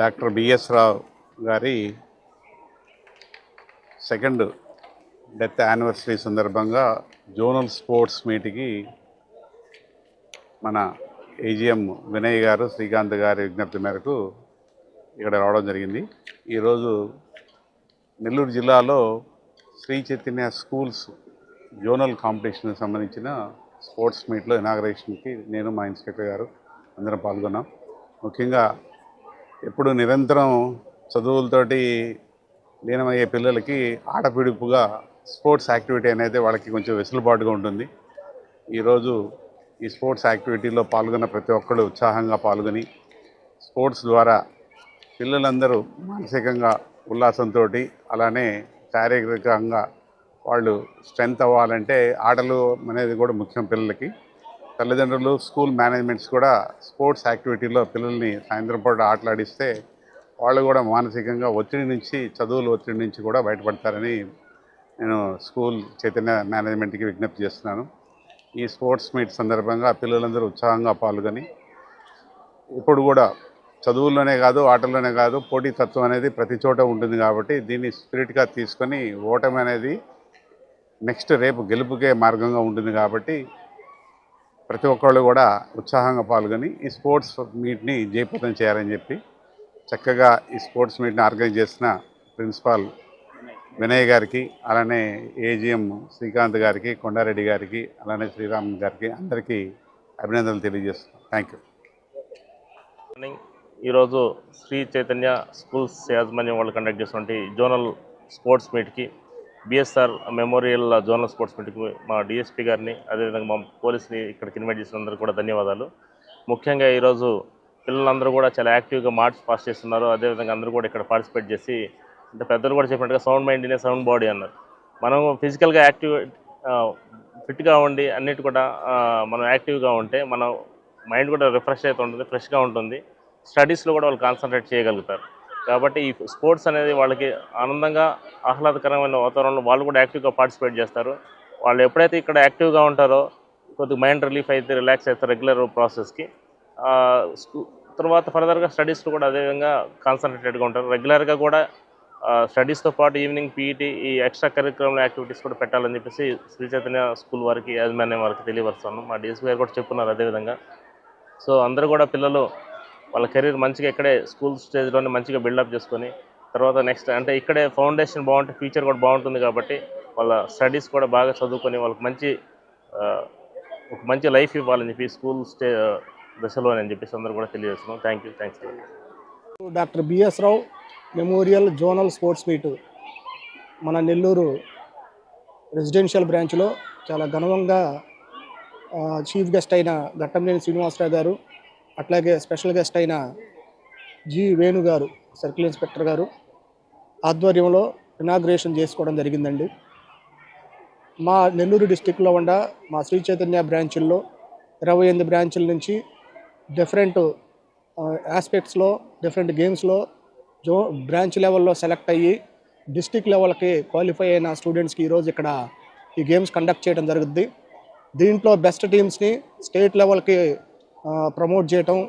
Doctor BS Rao గారి second death anniversary సందర్భంగా zonal sports మీట్కి మన ఏజిఎం వినయ్ గారు శ్రీకాంత్ గారి విజ్ఞప్తి మేరకు ఇక్కడ రావడం జరిగింది. ఈరోజు నెల్లూరు జిల్లాలో శ్రీ చైతన్య స్కూల్స్ జోనల్ కాంపిటీషన్కి సంబంధించిన స్పోర్ట్స్ మీట్లో ఇనాగరేషన్కి నేను మా ఇన్స్పెక్టర్ గారు అందరం పాల్గొన్నాం. ముఖ్యంగా ఎప్పుడు నిరంతరం చదువులతోటి లీనమయ్యే పిల్లలకి ఆడపిడుపుగా స్పోర్ట్స్ యాక్టివిటీ అనేది వాళ్ళకి కొంచెం వెసులుబాటుగా ఉంటుంది. ఈరోజు ఈ స్పోర్ట్స్ యాక్టివిటీలో పాల్గొన్న ప్రతి ఒక్కళ్ళు ఉత్సాహంగా పాల్గొని స్పోర్ట్స్ ద్వారా పిల్లలందరూ మానసికంగా ఉల్లాసంతో అలానే శారీరకంగా వాళ్ళు స్ట్రెంత్ అవ్వాలంటే ఆటలు అనేది కూడా ముఖ్యం పిల్లలకి. తల్లిదండ్రులు స్కూల్ మేనేజ్మెంట్స్ కూడా స్పోర్ట్స్ యాక్టివిటీలో పిల్లల్ని సాయంత్రం పూట ఆటలాడిస్తే వాళ్ళు కూడా మానసికంగా ఒత్తిడి నుంచి చదువుల ఒత్తిడి నుంచి కూడా బయటపడతారని నేను స్కూల్ చైతన్య మేనేజ్మెంట్కి విజ్ఞప్తి చేస్తున్నాను. ఈ స్పోర్ట్స్ మీట్ సందర్భంగా పిల్లలందరూ ఉత్సాహంగా పాల్గొని ఇప్పుడు కూడా చదువుల్లోనే కాదు ఆటల్లోనే కాదు పోటీతత్వం అనేది ప్రతి చోట ఉంటుంది కాబట్టి దీన్ని స్పిరిట్గా తీసుకొని ఓటమి అనేది నెక్స్ట్ రేపు గెలుపుకే మార్గంగా ఉంటుంది కాబట్టి ప్రతి ఒక్కళ్ళు కూడా ఉత్సాహంగా పాల్గొని ఈ స్పోర్ట్స్ మీట్ని జయప్రదం చేయాలని చెప్పి చక్కగా ఈ స్పోర్ట్స్ మీట్ని ఆర్గనైజ్ చేసిన ప్రిన్సిపాల్ వినయ్ గారికి అలానే ఏజిఎం శ్రీకాంత్ గారికి కొండారెడ్డి గారికి అలానే శ్రీరామ్ గారికి అందరికీ అభినందనలు తెలియజేస్తున్నాం. థ్యాంక్ యూ ఈరోజు శ్రీ చైతన్య స్కూల్స్ యాజమాన్యం వాళ్ళు కండక్ట్ చేసినటువంటి జోనల్ స్పోర్ట్స్ మీట్కి బిఎస్ఆర్ మెమోరియల్ జోనల్ స్పోర్ట్స్ మీట్కి మా డిఎస్పీ గారిని అదేవిధంగా మా పోలీస్ని ఇక్కడికి ఇన్వైట్ చేసినందరూ కూడా ధన్యవాదాలు. ముఖ్యంగా ఈరోజు పిల్లలందరూ కూడా చాలా యాక్టివ్గా మార్చ్ పాస్ చేస్తున్నారు. అదేవిధంగా అందరూ కూడా ఇక్కడ పార్టిసిపేట్ చేసి అంటే పెద్దలు కూడా చెప్పినట్టుగా సౌండ్ మైండ్ సౌండ్ బాడీ అన్నారు. మనం ఫిజికల్గా యాక్టివ్ ఫిట్గా ఉండి అన్నిటి కూడా మనం యాక్టివ్గా ఉంటే మన మైండ్ కూడా రిఫ్రెష్ అవుతూ ఉంటుంది ఫ్రెష్గా ఉంటుంది. స్టడీస్లో కూడా వాళ్ళు కాన్సన్ట్రేట్ చేయగలుగుతారు. కాబట్టి ఈ స్పోర్ట్స్ అనేది వాళ్ళకి ఆనందంగా ఆహ్లాదకరమైన వాతావరణంలో వాళ్ళు కూడా యాక్టివ్గా పార్టిసిపేట్ చేస్తారు. వాళ్ళు ఎప్పుడైతే ఇక్కడ యాక్టివ్గా ఉంటారో కొద్దిగా మైండ్ రిలీఫ్ అయితే రిలాక్స్ అవుతారు రెగ్యులర్ ప్రాసెస్కి తర్వాత ఫర్దర్గా స్టడీస్లో కూడా అదేవిధంగా కాన్సన్ట్రేటెడ్గా ఉంటారు. రెగ్యులర్గా కూడా స్టడీస్తో పాటు ఈవినింగ్ పీఈటీ ఈ ఎక్స్ట్రా కరిక్యులం యాక్టివిటీస్ కూడా పెట్టాలని చెప్పేసి శ్రీ చైతన్య స్కూల్ వారికి యాజమాన్యం వారికి తెలియపరుస్తాను. మా డీఎస్పీ గారు కూడా చెప్పున్నారు అదేవిధంగా సో అందరూ కూడా పిల్లలు వాళ్ళ కెరీర్ మంచిగా ఇక్కడే స్కూల్ స్టేజ్లోనే మంచిగా బిల్డప్ చేసుకొని తర్వాత నెక్స్ట్ అంటే ఇక్కడే ఫౌండేషన్ బాగుంటే ఫ్యూచర్ కూడా బాగుంటుంది కాబట్టి వాళ్ళ స్టడీస్ కూడా బాగా చదువుకొని వాళ్ళకి మంచి ఒక మంచి లైఫ్ ఇవ్వాలని చెప్పి స్కూల్ స్టే దశలో అని చెప్పేసి అందరూ కూడా తెలియజేస్తున్నాం. Thank you thanks doctor BS Rao memorial zonal sports meet మన నెల్లూరు రెసిడెన్షియల్ బ్రాంచ్లో చాలా ఘనవంగా చీఫ్ గెస్ట్ అయిన ఘట్టంనేని శ్రీనివాసరావు గారు అట్లాగే స్పెషల్ గెస్ట్ అయిన G Venu garu circle inspector గారు ఆధ్వర్యంలో ఇనాగ్రేషన్ చేసుకోవడం జరిగిందండి. మా నెల్లూరు డిస్టిక్లో ఉండ మా శ్రీ చైతన్య బ్రాంచుల్లో ఇరవై ఎనిమిది బ్రాంచుల నుంచి డిఫరెంట్ ఆస్పెక్ట్స్లో డిఫరెంట్ గేమ్స్లో జో బ్రాంచ్ లెవెల్లో సెలెక్ట్ అయ్యి డిస్టిక్ లెవెల్కి క్వాలిఫై అయిన స్టూడెంట్స్కి ఈరోజు ఇక్కడ ఈ గేమ్స్ కండక్ట్ చేయడం జరుగుద్ది. దీంట్లో బెస్ట్ టీమ్స్ని స్టేట్ లెవెల్కి ప్రమోట్ చేయటం